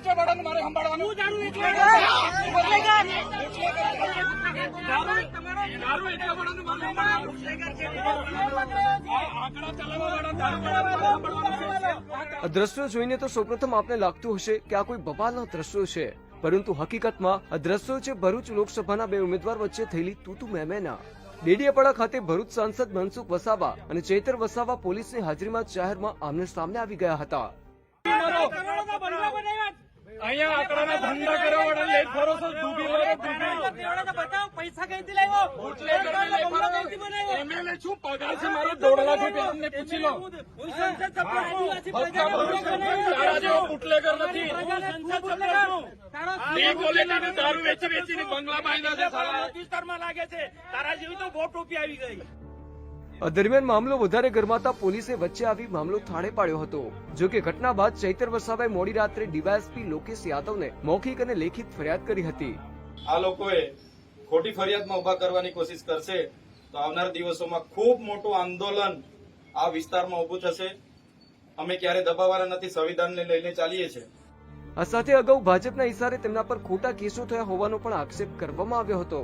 વેચવા વાળાનું મારે સંભાળવાનું. દારૂ વેચવા દારૂ દારૂ મારે આંકડા ચલાવવા વાળા દારૂ વાળાનું મારે દ્રશ્યો જોઈને તો સૌપ્રથમ આપને લાગતું હશે કે આ કોઈ બવાલના દ્રશ્યો છે. પરંતુ હકીકતમાં આ દ્રશ્યો છે ભરૂચ લોકસભાના બે ઉમેદવાર વચ્ચે થયેલી તૂતુ મેમેના. ડેડિયાપાડા ખાતે ભરૂચ સાંસદ મનસુખ વસાવા અને ચેતર વસાવા પોલીસની હાજરીમાં જાહેરમાં આમને સામને આવી ગયા હતા. અહીંયા આંકડાના ધંધા કર્યો વડે લેટ ભરોસો ડૂબી વાળો ડૂબી. બતાવો પૈસા કઈથી લાવ્યો? એમએલએ શું પગાર છે? મારો દોઢ લાખ રૂપિયા અમને પૂછી લો. હું સંસદ સભ્ય જેવો બુટલેગર નથી. હું સંસદ સભ્ય છું. તારો બે ક્વોલિટીનું દારૂ વેચી વેચીને બંગલા બાંધ્યા છે વિસ્તારમાં લાગે છે તારા જેવી તો વોટ ટોપી આવી ગઈ. દરમિયાન મામલો વધારે ગરમાતા પોલીસે વચ્ચે આવી મામલો થાળે પાડ્યો હતો. જો કે ઘટના બાદ ચૈતર વસાવાએ મોડી રાત્રે ડીવાયએસપી લોકેશ યાદવને મૌખિક અને લેખિત ફરિયાદ કરી હતી. આ લોકોએ ખોટી ફરિયાદમાં ઊભા કરવાની કોશિશ કરશે તો આવનાર દિવસોમાં ખૂબ મોટું આંદોલન આ વિસ્તારમાં ઉભું થશે. અમે ક્યારે દબાવવાના નથી સંવિધાનને લઈને ચાલીએ છીએ. આ સાથે અગાઉ ભાજપના ઇશારે તેમના પર ખોટા કેસો થયા હોવાનો પણ આક્ષેપ કરવામાં આવ્યો હતો.